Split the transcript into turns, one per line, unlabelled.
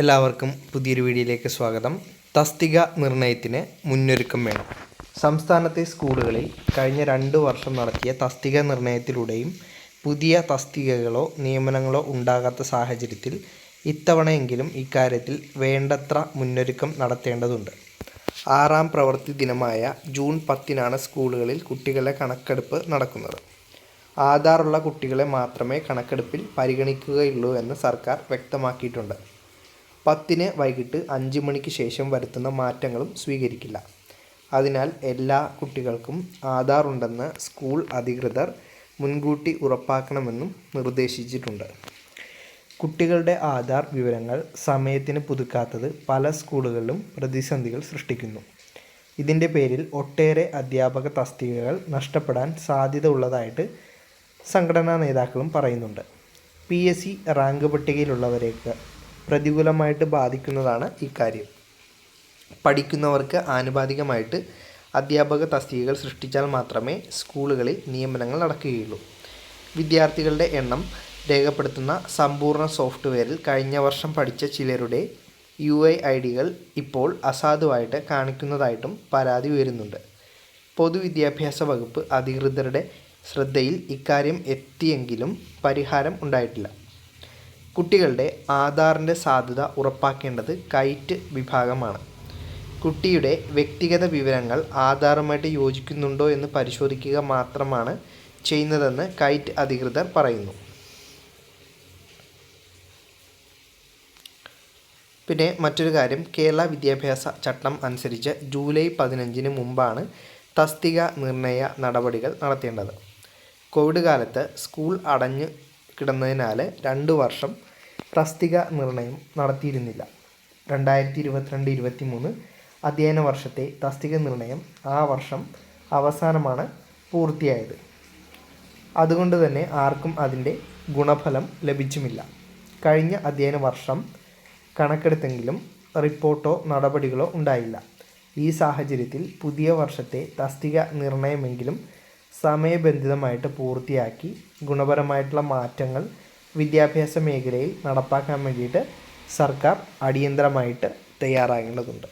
എല്ലാവർക്കും പുതിയൊരു വീഡിയോയിലേക്ക് സ്വാഗതം. തസ്തിക നിർണയത്തിന് മുന്നൊരുക്കം വേണം. സംസ്ഥാനത്തെ സ്കൂളുകളിൽ കഴിഞ്ഞ രണ്ട് വർഷം നടത്തിയ തസ്തിക നിർണയത്തിലൂടെയും പുതിയ തസ്തികകളോ നിയമനങ്ങളോ ഉണ്ടാകാത്ത സാഹചര്യത്തിൽ ഇത്തവണയെങ്കിലും ഇക്കാര്യത്തിൽ വേണ്ടത്ര മുന്നൊരുക്കം നടത്തേണ്ടതുണ്ട്. ആറാം പ്രവൃത്തി ദിനമായ ജൂൺ പത്തിനാണ് സ്കൂളുകളിൽ കുട്ടികളെ കണക്കെടുപ്പ് നടക്കുന്നത്. ആധാറുള്ള കുട്ടികളെ മാത്രമേ കണക്കെടുപ്പിൽ പരിഗണിക്കുകയുള്ളൂ എന്ന് സർക്കാർ വ്യക്തമാക്കിയിട്ടുണ്ട്. പത്തിന് വൈകിട്ട് അഞ്ച് മണിക്ക് ശേഷം വരുത്തുന്ന മാറ്റങ്ങളും സ്വീകരിക്കില്ല. അതിനാൽ എല്ലാ കുട്ടികൾക്കും ആധാർ ഉണ്ടെന്ന് സ്കൂൾ അധികൃതർ മുൻകൂട്ടി ഉറപ്പാക്കണമെന്നും നിർദ്ദേശിച്ചിട്ടുണ്ട്. കുട്ടികളുടെ ആധാർ വിവരങ്ങൾ സമയത്തിന് പുതുക്കാത്തത് പല സ്കൂളുകളിലും പ്രതിസന്ധികൾ സൃഷ്ടിക്കുന്നു. ഇതിന്റെ പേരിൽ ഒട്ടേറെ അധ്യാപക തസ്തികകൾ നഷ്ടപ്പെടാൻ സാധ്യത ഉള്ളതായിട്ട് സംഘടനാ നേതാക്കളും പറയുന്നുണ്ട്. പി എസ് സി റാങ്ക് പട്ടികയിലുള്ളവരേക്ക് പ്രതികൂലമായിട്ട് ബാധിക്കുന്നതാണ് ഈ കാര്യം. പഠിക്കുന്നവർക്ക് ആനുപാതികമായിട്ട് അധ്യാപക തസ്തികകൾ സൃഷ്ടിച്ചാൽ മാത്രമേ സ്കൂളുകളിൽ നിയമനങ്ങൾ നടക്കുകയുള്ളൂ. വിദ്യാർത്ഥികളുടെ എണ്ണം രേഖപ്പെടുത്തുന്ന സമ്പൂർണ സോഫ്റ്റ്വെയറിൽ കഴിഞ്ഞ വർഷം പഠിച്ച ചിലരുടെ യു ഐ ഐ ഡികൾ ഇപ്പോൾ അസാധുവായിട്ട് കാണിക്കുന്നതായിട്ടും പരാതി ഉയരുന്നുണ്ട്. പൊതുവിദ്യാഭ്യാസ വകുപ്പ് അധികൃതരുടെ ശ്രദ്ധയിൽ ഇക്കാര്യം എത്തിയെങ്കിലും പരിഹാരം ഉണ്ടായിട്ടില്ല. കുട്ടികളുടെ ആധാറിന്റെ സാധുത ഉറപ്പാക്കേണ്ടത് കൈറ്റ് വിഭാഗമാണ്. കുട്ടിയുടെ വ്യക്തിഗത വിവരങ്ങൾ ആധാറുമായിട്ട് യോജിക്കുന്നുണ്ടോ എന്ന് പരിശോധിക്കുക മാത്രമാണ് ചെയ്യുന്നതെന്ന് കൈറ്റ് അധികൃതർ പറയുന്നു. പിന്നെ മറ്റൊരു കാര്യം കേരള വിദ്യാഭ്യാസ ചട്ടം അനുസരിച്ച് ജൂലൈ പതിനഞ്ചിന് മുമ്പാണ് തസ്തിക നിർണയ നടപടികൾ നടത്തേണ്ടത്. കോവിഡ് കാലത്ത് സ്കൂൾ അടഞ്ഞു കിടന്നതിനാൽ രണ്ട് വർഷം തസ്തിക നിർണയം നടത്തിയിരുന്നില്ല. രണ്ടായിരത്തി ഇരുപത്തിരണ്ട് ഇരുപത്തി മൂന്ന് അധ്യയന വർഷത്തെ തസ്തിക നിർണയം ആ വർഷം അവസാനമാണ് പൂർത്തിയായത്. അതുകൊണ്ട് തന്നെ ആർക്കും അതിന്റെ ഗുണഫലം ലഭിച്ചുമില്ല. കഴിഞ്ഞ അധ്യയന വർഷം കണക്കെടുത്തെങ്കിലും റിപ്പോർട്ടോ നടപടികളോ ഉണ്ടായില്ല. ഈ സാഹചര്യത്തിൽ പുതിയ വർഷത്തെ തസ്തിക നിർണയമെങ്കിലും സമയബന്ധിതമായിട്ട് പൂർത്തിയാക്കി ഗുണപരമായിട്ടുള്ള മാറ്റങ്ങൾ വിദ്യാഭ്യാസ മേഖലയിൽ നടപ്പാക്കാൻ വേണ്ടിയിട്ട് സർക്കാർ അടിയന്തരമായിട്ട് തയ്യാറാകേണ്ടതുണ്ട്.